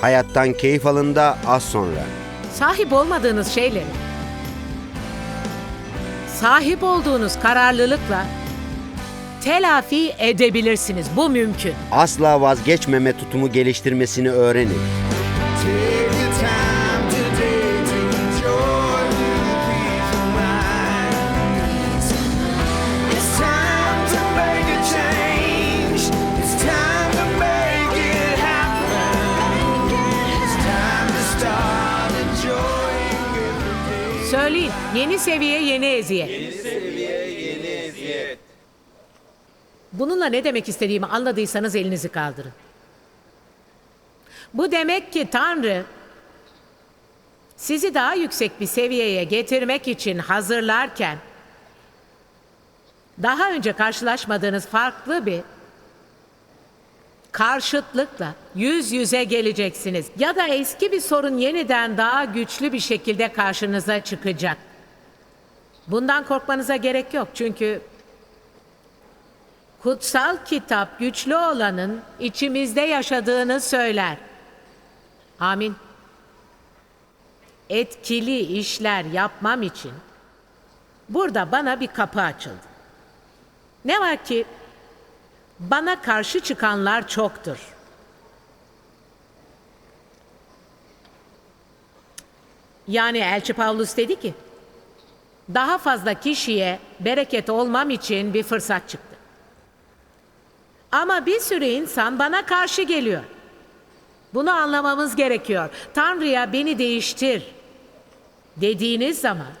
Hayattan keyif alın da az sonra. Sahip olmadığınız şeyleri sahip olduğunuz kararlılıkla telafi edebilirsiniz. Bu mümkün. Asla vazgeçmeme tutumu geliştirmesini öğrenin. Söyleyin. Yeni seviye, yeni eziyet. Bununla ne demek istediğimi anladıysanız elinizi kaldırın. Bu demek ki Tanrı sizi daha yüksek bir seviyeye getirmek için hazırlarken daha önce karşılaşmadığınız farklı bir karşıtlıkla yüz yüze geleceksiniz. Ya da eski bir sorun yeniden daha güçlü bir şekilde karşınıza çıkacak. Bundan korkmanıza gerek yok çünkü kutsal kitap güçlü olanın içimizde yaşadığını söyler. Amin. Etkili işler yapmam için burada bana bir kapı açıldı. Ne var ki bana karşı çıkanlar çoktur. Yani Elçi Pavlus dedi ki, daha fazla kişiye bereket olmam için bir fırsat çıktı. Ama bir sürü insan bana karşı geliyor. Bunu anlamamız gerekiyor. Tanrı'ya beni değiştir dediğiniz zaman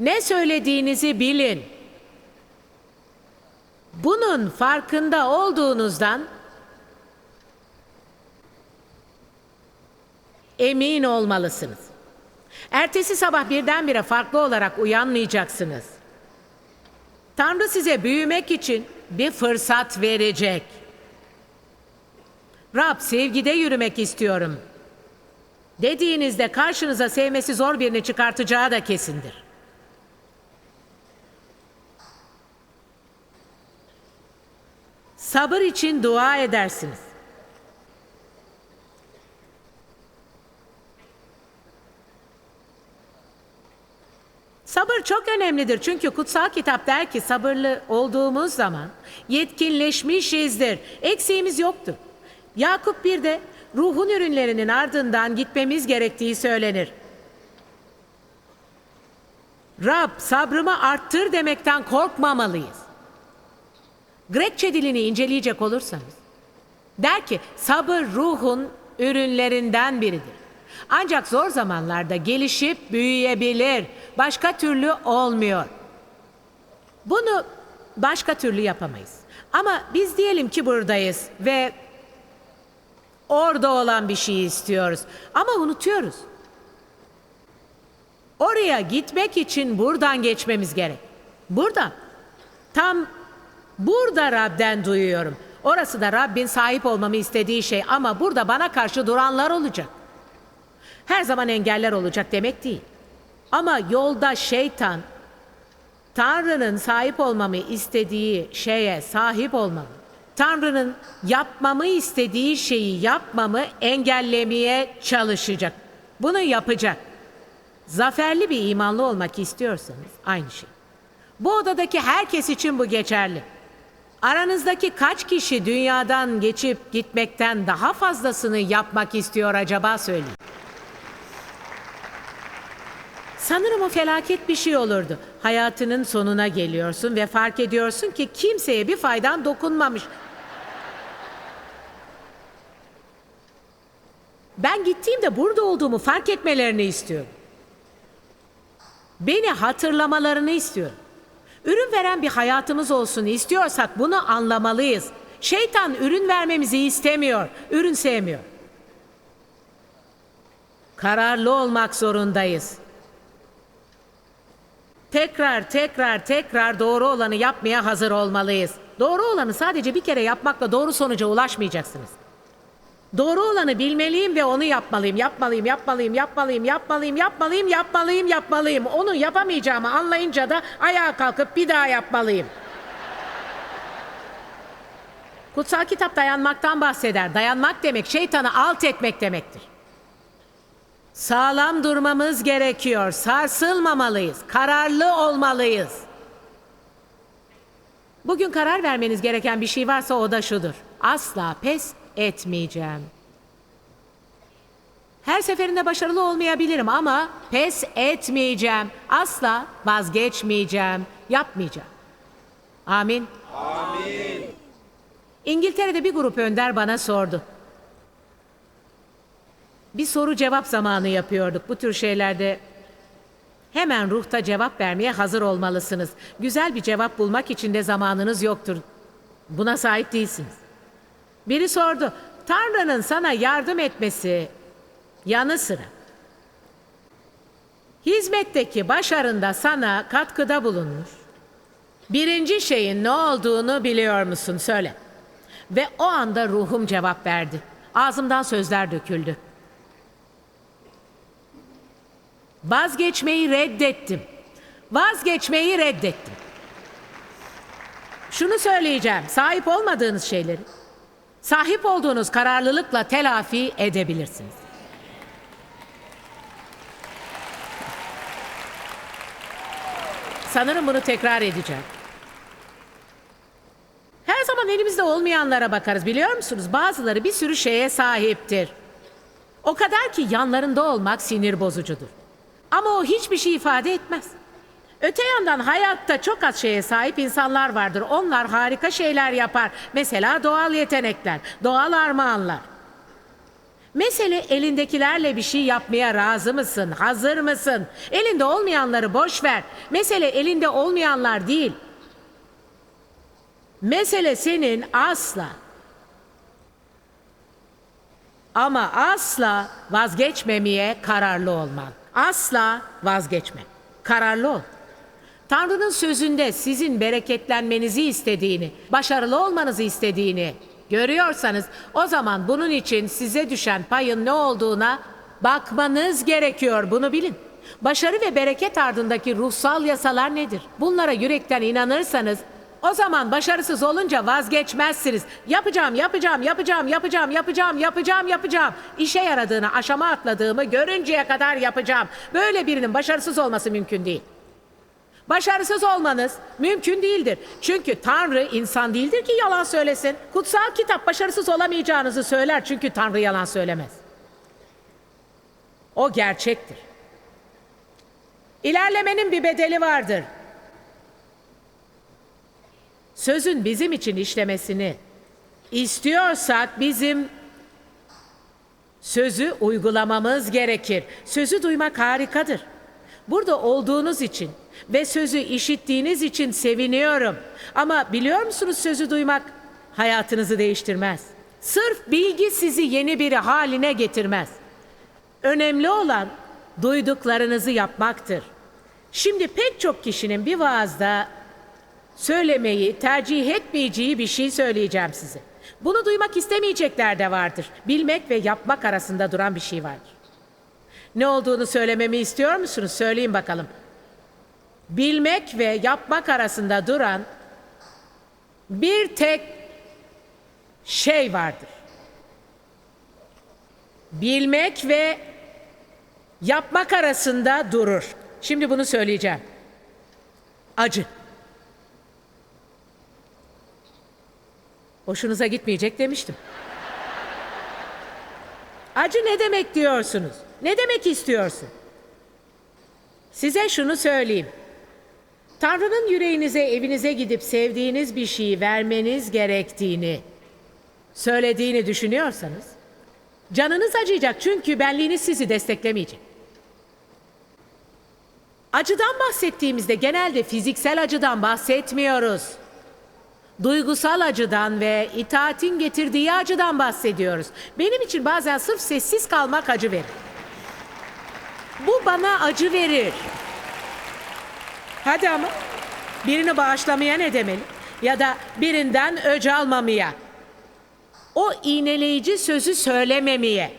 ne söylediğinizi bilin. Bunun farkında olduğunuzdan emin olmalısınız. Ertesi sabah birdenbire farklı olarak uyanmayacaksınız. Tanrı size büyümek için bir fırsat verecek. Rab sevgide yürümek istiyorum. Dediğinizde karşınıza sevmesi zor birini çıkartacağı da kesindir. Sabır için dua edersiniz. Sabır çok önemlidir çünkü kutsal kitap der ki sabırlı olduğumuz zaman yetkinleşmişizdir. Eksiğimiz yoktur. Yakup bir de ruhun ürünlerinin ardından gitmemiz gerektiği söylenir. Rab sabrımı arttır demekten korkmamalıyız. Grekçe dilini inceleyecek olursanız der ki sabır ruhun ürünlerinden biridir. Ancak zor zamanlarda gelişip büyüyebilir. Başka türlü olmuyor. Bunu başka türlü yapamayız. Ama biz diyelim ki buradayız ve orada olan bir şeyi istiyoruz. Ama unutuyoruz. Oraya gitmek için buradan geçmemiz gerek. Burada. Tam burada Rab'den duyuyorum. Orası da Rabbin sahip olmamı istediği şey ama burada bana karşı duranlar olacak. Her zaman engeller olacak demek değil. Ama yolda şeytan Tanrı'nın sahip olmamı istediği şeye sahip olmamı, Tanrı'nın yapmamı istediği şeyi yapmamı engellemeye çalışacak. Bunu yapacak. Zaferli bir imanlı olmak istiyorsanız aynı şey. Bu odadaki herkes için bu geçerli. Aranızdaki kaç kişi dünyadan geçip gitmekten daha fazlasını yapmak istiyor acaba söyleyin. Sanırım o felaket bir şey olurdu. Hayatının sonuna geliyorsun ve fark ediyorsun ki kimseye bir faydan dokunmamış. Ben gittiğimde burada olduğumu fark etmelerini istiyorum. Beni hatırlamalarını istiyorum. Ürün veren bir hayatımız olsun istiyorsak bunu anlamalıyız. Şeytan ürün vermemizi istemiyor, ürün sevmiyor. Kararlı olmak zorundayız. Tekrar tekrar tekrar doğru olanı yapmaya hazır olmalıyız. Doğru olanı sadece bir kere yapmakla doğru sonuca ulaşmayacaksınız. Doğru olanı bilmeliyim ve onu yapmalıyım, yapmalıyım, yapmalıyım, yapmalıyım, yapmalıyım, yapmalıyım, yapmalıyım, yapmalıyım. Onu yapamayacağımı anlayınca da ayağa kalkıp bir daha yapmalıyım. Kutsal kitap dayanmaktan bahseder. Dayanmak demek şeytanı alt etmek demektir. Sağlam durmamız gerekiyor. Sarsılmamalıyız. Kararlı olmalıyız. Bugün karar vermeniz gereken bir şey varsa o da şudur. Asla pes etmeyeceğim. Her seferinde başarılı olmayabilirim ama pes etmeyeceğim. Asla vazgeçmeyeceğim. Yapmayacağım. Amin. Amin. İngiltere'de bir grup önder bana sordu. Bir soru cevap zamanı yapıyorduk. Bu tür şeylerde hemen ruhta cevap vermeye hazır olmalısınız. Güzel bir cevap bulmak için de zamanınız yoktur. Buna sahip değilsiniz. Biri sordu. Tanrı'nın sana yardım etmesi yanı sıra hizmetteki başarında sana katkıda bulunmuş. Birinci şeyin ne olduğunu biliyor musun? Söyle. Ve o anda ruhum cevap verdi. Ağzımdan sözler döküldü. Vazgeçmeyi reddettim. Vazgeçmeyi reddettim. Şunu söyleyeceğim. Sahip olmadığınız şeyleri sahip olduğunuz kararlılıkla telafi edebilirsiniz. Sanırım bunu tekrar edeceğim. Her zaman elimizde olmayanlara bakarız biliyor musunuz? Bazıları bir sürü şeye sahiptir. O kadar ki yanlarında olmak sinir bozucudur. Ama o hiçbir şey ifade etmez. Öte yandan hayatta çok az şeye sahip insanlar vardır. Onlar harika şeyler yapar. Mesela doğal yetenekler, doğal armağanlar. Mesele elindekilerle bir şey yapmaya razı mısın? Hazır mısın? Elinde olmayanları boş ver. Mesele elinde olmayanlar değil. Mesele senin asla ama asla vazgeçmemeye kararlı olman. Asla vazgeçme. Kararlı ol. Tanrı'nın sözünde sizin bereketlenmenizi istediğini, başarılı olmanızı istediğini görüyorsanız o zaman bunun için size düşen payın ne olduğuna bakmanız gerekiyor. Bunu bilin. Başarı ve bereket ardındaki ruhsal yasalar nedir? Bunlara yürekten inanırsanız o zaman başarısız olunca vazgeçmezsiniz. Yapacağım, yapacağım, yapacağım, yapacağım, yapacağım, yapacağım, yapacağım. İşe yaradığını, aşama atladığımı görünceye kadar yapacağım. Böyle birinin başarısız olması mümkün değil. Başarısız olmanız mümkün değildir. Çünkü Tanrı insan değildir ki yalan söylesin. Kutsal kitap başarısız olamayacağınızı söyler çünkü Tanrı yalan söylemez. O gerçektir. İlerlemenin bir bedeli vardır. Sözün bizim için işlemesini istiyorsak bizim sözü uygulamamız gerekir. Sözü duymak harikadır. Burada olduğunuz için ve sözü işittiğiniz için seviniyorum. Ama biliyor musunuz sözü duymak hayatınızı değiştirmez. Sırf bilgi sizi yeni biri haline getirmez. Önemli olan duyduklarınızı yapmaktır. Şimdi pek çok kişinin bir vaazda söylemeyi tercih etmeyeceği bir şey söyleyeceğim size. Bunu duymak istemeyecekler de vardır. Bilmek ve yapmak arasında duran bir şey vardır. Ne olduğunu söylememi istiyor musunuz? Söyleyin bakalım. Bilmek ve yapmak arasında duran bir tek şey vardır. Bilmek ve yapmak arasında durur. Şimdi bunu söyleyeceğim. Acı. Hoşunuza gitmeyecek demiştim. Acı ne demek diyorsunuz? Ne demek istiyorsun? Size şunu söyleyeyim. Tanrı'nın yüreğinize, evinize gidip sevdiğiniz bir şeyi vermeniz gerektiğini söylediğini düşünüyorsanız canınız acıyacak çünkü benliğiniz sizi desteklemeyecek. Acıdan bahsettiğimizde genelde fiziksel acıdan bahsetmiyoruz. Duygusal acıdan ve itaatin getirdiği acıdan bahsediyoruz. Benim için bazen sırf sessiz kalmak acı verir. Bu bana acı verir. Hadi ama birini bağışlamaya ne demeli? Ya da birinden öc almamaya. O iğneleyici sözü söylememeye.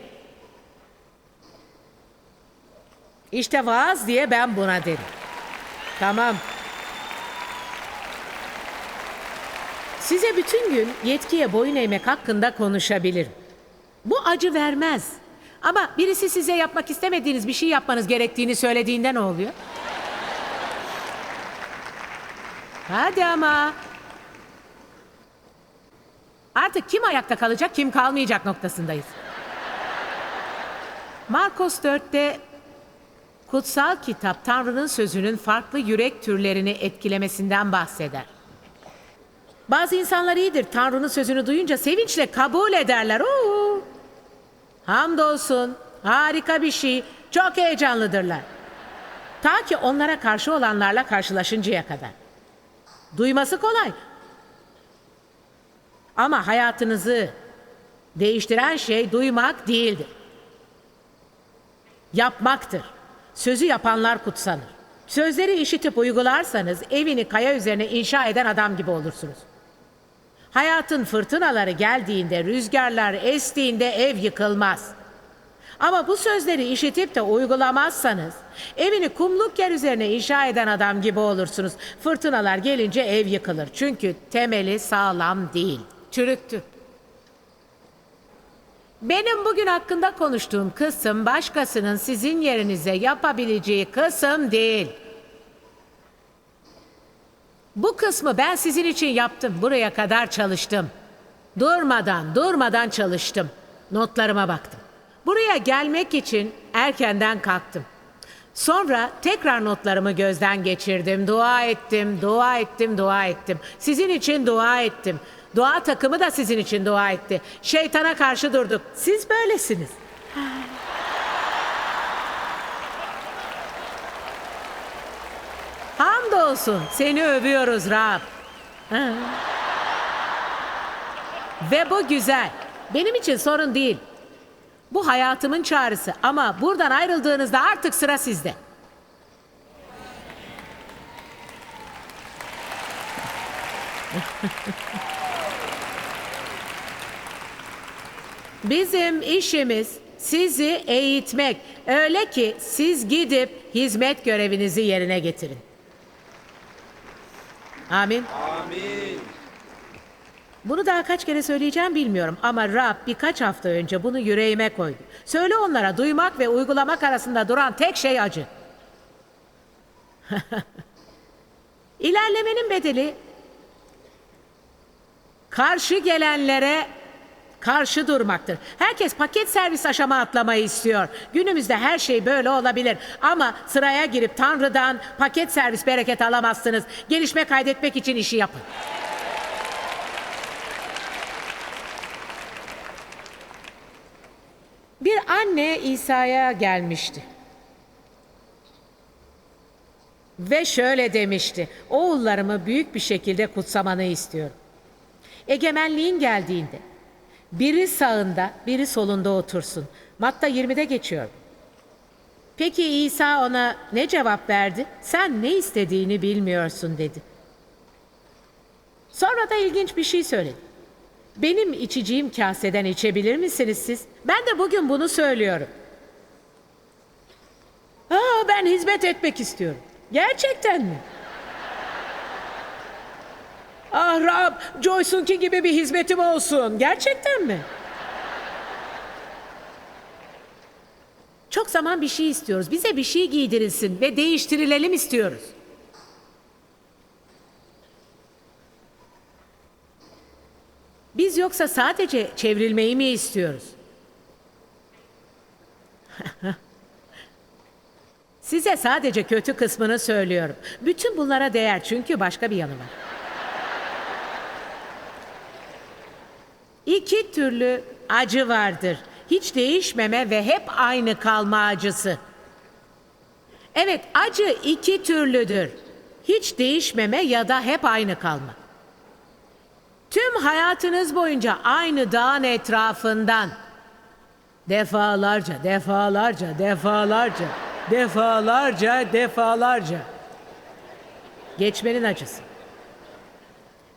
İşte vaaz diye ben buna derim. Tamam. Size bütün gün yetkiye boyun eğmek hakkında konuşabilirim. Bu acı vermez. Ama birisi size yapmak istemediğiniz bir şey yapmanız gerektiğini söylediğinde ne oluyor? Hadi ama. Artık kim ayakta kalacak, kim kalmayacak noktasındayız. Markos 4'te kutsal kitap Tanrı'nın sözünün farklı yürek türlerini etkilemesinden bahseder. Bazı insanlar iyidir. Tanrı'nın sözünü duyunca sevinçle kabul ederler. Oo! Hamdolsun. Harika bir şey. Çok heyecanlıdırlar. Ta ki onlara karşı olanlarla karşılaşıncaya kadar. Duyması kolay. Ama hayatınızı değiştiren şey duymak değildir. Yapmaktır. Sözü yapanlar kutsanır. Sözleri işitip uygularsanız evini kaya üzerine inşa eden adam gibi olursunuz. Hayatın fırtınaları geldiğinde, rüzgarlar estiğinde ev yıkılmaz. Ama bu sözleri işitip de uygulamazsanız evini kumluk yer üzerine inşa eden adam gibi olursunuz. Fırtınalar gelince ev yıkılır. Çünkü temeli sağlam değil. Çürüktü. Benim bugün hakkında konuştuğum kısım başkasının sizin yerinize yapabileceği kısım değil. Bu kısmı ben sizin için yaptım. Buraya kadar çalıştım. Durmadan, durmadan çalıştım. Notlarıma baktım. Buraya gelmek için erkenden kalktım. Sonra tekrar notlarımı gözden geçirdim. Dua ettim, dua ettim, dua ettim. Sizin için dua ettim. Dua takımı da sizin için dua etti. Şeytana karşı durduk. Siz böylesiniz. Hamdolsun seni övüyoruz Rab. Ve bu güzel. Benim için sorun değil. Bu hayatımın çağrısı ama buradan ayrıldığınızda artık sıra sizde. Bizim işimiz sizi eğitmek. Öyle ki siz gidip hizmet görevinizi yerine getirin. Amin. Bunu daha kaç kere söyleyeceğim bilmiyorum ama Rab birkaç hafta önce bunu yüreğime koydu. Söyle onlara duymak ve uygulamak arasında duran tek şey acı. İlerlemenin bedeli karşı gelenlere karşı durmaktır. Herkes paket servis aşama atlamayı istiyor. Günümüzde her şey böyle olabilir. Ama sıraya girip Tanrı'dan paket servis bereket alamazsınız. Gelişme kaydetmek için işi yapın. Bir anne İsa'ya gelmişti. Ve şöyle demişti. Oğullarımı büyük bir şekilde kutsamanı istiyorum. Egemenliğin geldiğinde biri sağında, biri solunda otursun. Matta 20'de geçiyor. Peki İsa ona ne cevap verdi? Sen ne istediğini bilmiyorsun dedi. Sonra da ilginç bir şey söyledi. Benim içeceğim kaseden içebilir misiniz siz? Ben de bugün bunu söylüyorum. Aa, ben hizmet etmek istiyorum. Gerçekten mi? Ah Rab, Joyce'unki gibi bir hizmetim olsun. Gerçekten mi? Çok zaman bir şey istiyoruz. Bize bir şey giydirilsin ve değiştirilelim istiyoruz. Biz yoksa sadece çevrilmeyi mi istiyoruz? Size sadece kötü kısmını söylüyorum. Bütün bunlara değer çünkü başka bir yanı var. İki türlü acı vardır. Hiç değişmeme ve hep aynı kalma acısı. Evet, acı iki türlüdür. Hiç değişmeme ya da hep aynı kalma. Tüm hayatınız boyunca aynı dağın etrafından defalarca, defalarca, defalarca, defalarca, defalarca geçmenin acısı.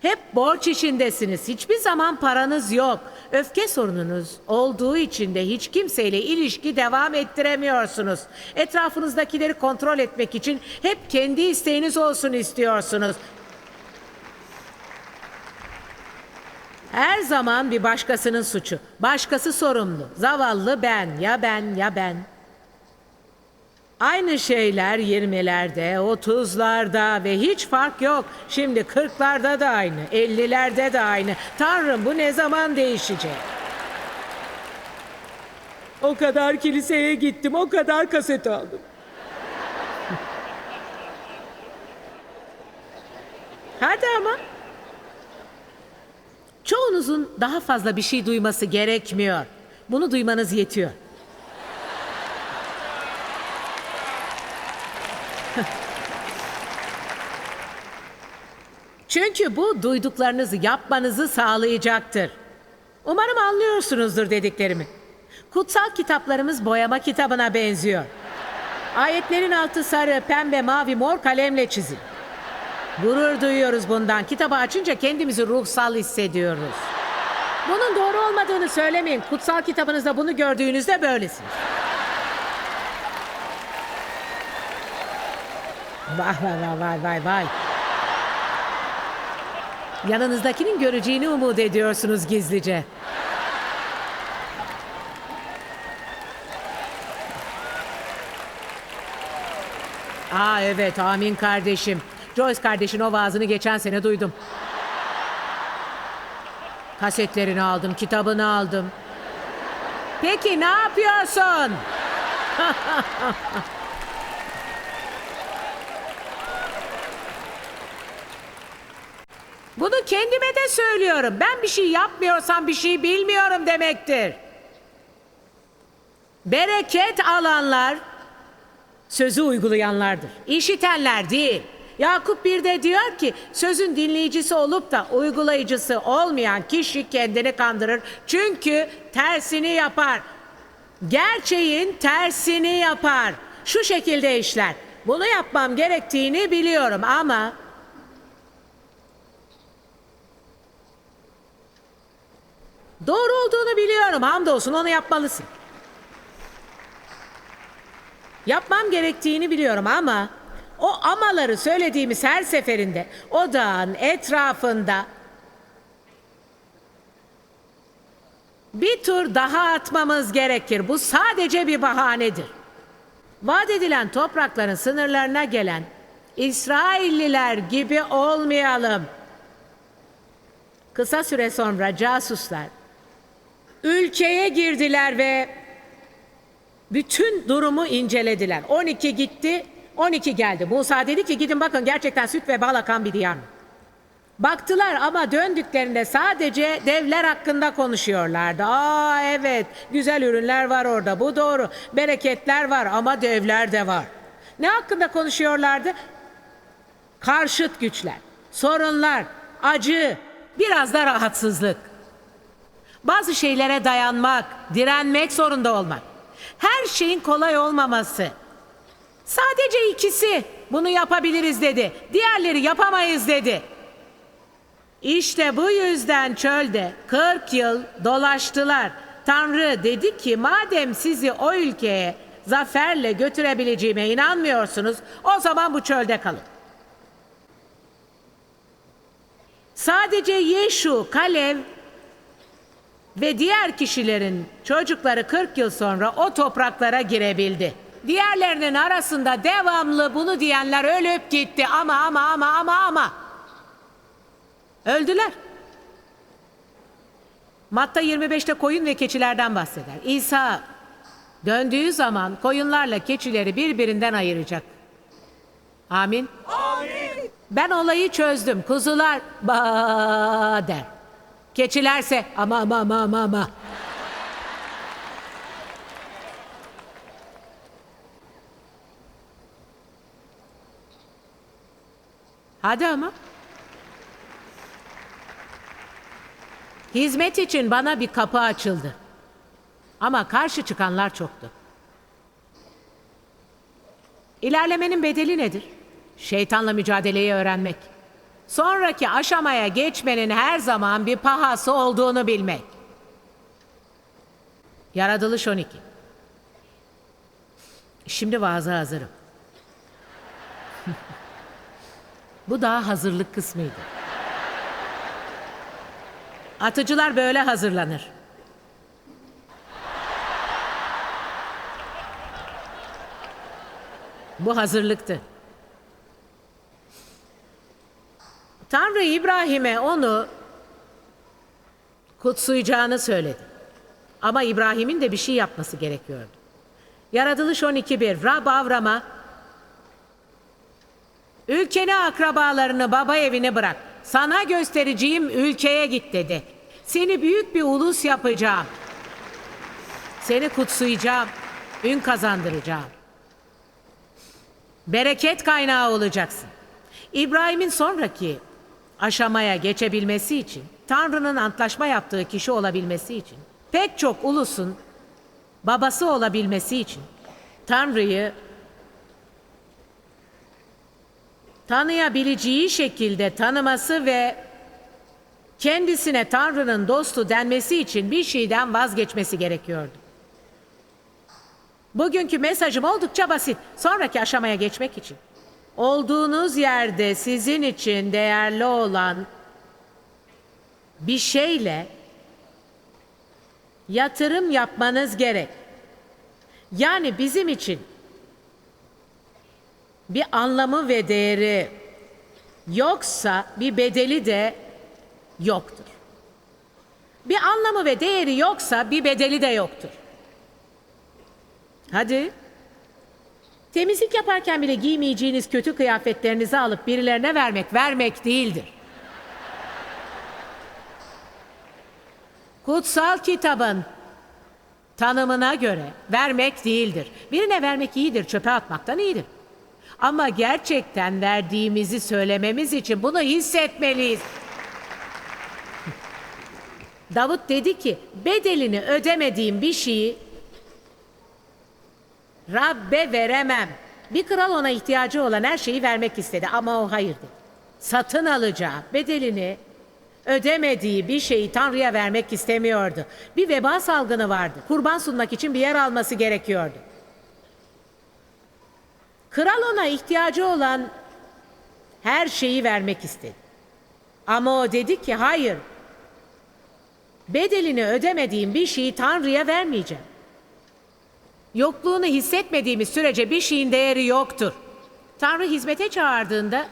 Hep borç içindesiniz. Hiçbir zaman paranız yok. Öfke sorununuz olduğu için de hiç kimseyle ilişki devam ettiremiyorsunuz. Etrafınızdakileri kontrol etmek için hep kendi isteğiniz olsun istiyorsunuz. Her zaman bir başkasının suçu. Başkası sorumlu. Zavallı ben, ya ben, ya ben. Aynı şeyler 20'lerde, 30'larda ve hiç fark yok. Şimdi 40'larda da aynı, 50'lerde de aynı. Tanrım bu ne zaman değişecek? O kadar kiliseye gittim, o kadar kaset aldım. Hadi ama. Çoğunuzun daha fazla bir şey duyması gerekmiyor. Bunu duymanız yetiyor. Çünkü bu duyduklarınızı yapmanızı sağlayacaktır. Umarım anlıyorsunuzdur dediklerimi. Kutsal kitaplarımız boyama kitabına benziyor. Ayetlerin altı sarı, pembe, mavi, mor kalemle çizil. Gurur duyuyoruz bundan. Kitabı açınca kendimizi ruhsal hissediyoruz. Bunun doğru olmadığını söylemeyin. Kutsal kitabınızda bunu gördüğünüzde böylesiniz. Vay vay vay vay vay vay. Yanınızdakinin göreceğini umut ediyorsunuz gizlice. Aa evet amin kardeşim. Joyce kardeşin o vaazını geçen sene duydum. Kasetlerini aldım, kitabını aldım. Peki ne yapıyorsun? Kendime de söylüyorum. Ben bir şey yapmıyorsam bir şey bilmiyorum demektir. Bereket alanlar sözü uygulayanlardır. İşitenler değil. Yakup bir de diyor ki sözün dinleyicisi olup da uygulayıcısı olmayan kişi kendini kandırır. Çünkü tersini yapar. Gerçeğin tersini yapar. Şu şekilde işler. Bunu yapmam gerektiğini biliyorum ama doğru olduğunu biliyorum. Hamdolsun onu yapmalısın. Yapmam gerektiğini biliyorum ama o amaları söylediğimiz her seferinde o dağın etrafında bir tur daha atmamız gerekir. Bu sadece bir bahanedir. Vaat edilen toprakların sınırlarına gelen İsrailliler gibi olmayalım. Kısa süre sonra casuslar ülkeye girdiler ve bütün durumu incelediler. 12 gitti, 12 geldi. Musa dedi ki gidin bakın gerçekten süt ve bal akan bir diyar mı? Baktılar ama döndüklerinde sadece devler hakkında konuşuyorlardı. Aa evet güzel ürünler var orada bu doğru. Bereketler var ama devler de var. Ne hakkında konuşuyorlardı? Karşıt güçler, sorunlar, acı, biraz da rahatsızlık. Bazı şeylere dayanmak, direnmek zorunda olmak. Her şeyin kolay olmaması. Sadece ikisi bunu yapabiliriz dedi. Diğerleri yapamayız dedi. İşte bu yüzden çölde 40 yıl dolaştılar. Tanrı dedi ki madem sizi o ülkeye zaferle götürebileceğime inanmıyorsunuz o zaman bu çölde kalın. Sadece Yeşu, Kalev ve diğer kişilerin çocukları 40 yıl sonra o topraklara girebildi. Diğerlerinin arasında devamlı bunu diyenler ölüp gitti ama ama ama ama ama. Öldüler. Matta 25'te koyun ve keçilerden bahseder. İsa döndüğü zaman koyunlarla keçileri birbirinden ayıracak. Amin. Amin. Ben olayı çözdüm. Kuzular ba der. Keçilerse ama ama ama ama ama. Hadi ama. Hizmet için bana bir kapı açıldı. Ama karşı çıkanlar çoktu. İlerlemenin bedeli nedir? Şeytanla mücadeleyi öğrenmek. Sonraki aşamaya geçmenin her zaman bir pahası olduğunu bilmek. Yaratılış 12. Şimdi vaaza hazırım. Bu daha hazırlık kısmıydı. Atıcılar böyle hazırlanır. Bu hazırlıktı. Tanrı İbrahim'e onu kutsayacağını söyledi. Ama İbrahim'in de bir şey yapması gerekiyordu. Yaratılış 12.1 Rab Avram'a Ülkeni akrabalarını baba evine bırak. Sana göstereceğim ülkeye git dedi. Seni büyük bir ulus yapacağım. Seni kutsayacağım. Ün kazandıracağım. Bereket kaynağı olacaksın. İbrahim'in sonraki aşamaya geçebilmesi için, Tanrı'nın antlaşma yaptığı kişi olabilmesi için, pek çok ulusun babası olabilmesi için Tanrı'yı tanıyabileceği şekilde tanıması ve kendisine Tanrı'nın dostu denmesi için bir şeyden vazgeçmesi gerekiyordu. Bugünkü mesajım oldukça basit. Sonraki aşamaya geçmek için. Olduğunuz yerde sizin için değerli olan bir şeyle yatırım yapmanız gerek. Yani bizim için bir anlamı ve değeri yoksa bir bedeli de yoktur. Bir anlamı ve değeri yoksa bir bedeli de yoktur. Hadi. Temizlik yaparken bile giymeyeceğiniz kötü kıyafetlerinizi alıp birilerine vermek vermek değildir. Kutsal kitabın tanımına göre vermek değildir. Birine vermek iyidir, çöpe atmaktan iyidir. Ama gerçekten verdiğimizi söylememiz için bunu hissetmeliyiz. Davut dedi ki bedelini ödemediğim bir şeyi Rabbe veremem. Bir kral ona ihtiyacı olan her şeyi vermek istedi ama o hayır dedi. Satın alacağı bedelini ödemediği bir şeyi Tanrı'ya vermek istemiyordu. Bir veba salgını vardı. Kurban sunmak için bir yer alması gerekiyordu. Kral ona ihtiyacı olan her şeyi vermek istedi. Ama o dedi ki hayır. Bedelini ödemediğim bir şeyi Tanrı'ya vermeyeceğim. Yokluğunu hissetmediğimiz sürece bir şeyin değeri yoktur. Tanrı hizmete çağırdığında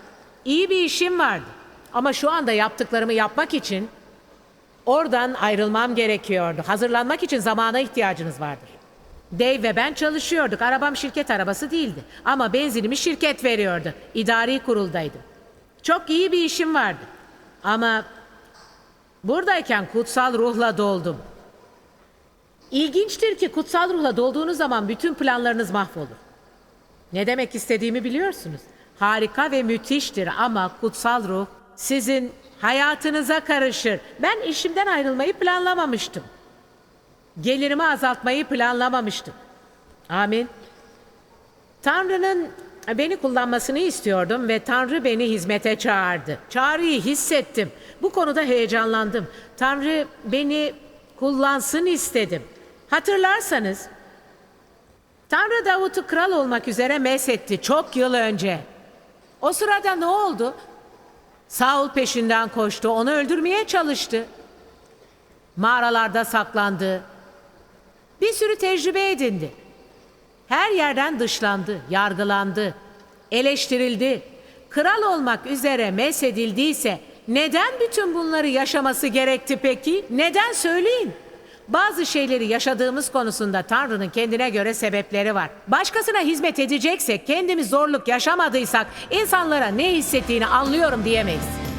iyi bir işim vardı. Ama şu anda yaptıklarımı yapmak için oradan ayrılmam gerekiyordu. Hazırlanmak için zamana ihtiyacınız vardır. Dave ve ben çalışıyorduk. Arabam şirket arabası değildi. Ama benzinimi şirket veriyordu. İdari kuruldaydım. Çok iyi bir işim vardı. Ama buradayken kutsal ruhla doldum. İlginçtir ki kutsal ruhla dolduğunuz zaman bütün planlarınız mahvolur. Ne demek istediğimi biliyorsunuz. Harika ve müthiştir ama kutsal ruh sizin hayatınıza karışır. Ben işimden ayrılmayı planlamamıştım. Gelirimi azaltmayı planlamamıştım. Amin. Tanrı'nın beni kullanmasını istiyordum ve Tanrı beni hizmete çağırdı. Çağrıyı hissettim. Bu konuda heyecanlandım. Tanrı beni kullansın istedim. Hatırlarsanız Tanrı Davut'u kral olmak üzere mesetti çok yıl önce. O sırada ne oldu? Saul peşinden koştu, onu öldürmeye çalıştı. Mağaralarda saklandı. Bir sürü tecrübe edindi. Her yerden dışlandı, yargılandı, eleştirildi. Kral olmak üzere mesedildiyse neden bütün bunları yaşaması gerekti peki? Neden söyleyin? Bazı şeyleri yaşadığımız konusunda Tanrı'nın kendine göre sebepleri var. Başkasına hizmet edeceksek, kendimiz zorluk yaşamadıysak insanlara ne hissettiğini anlıyorum diyemeyiz.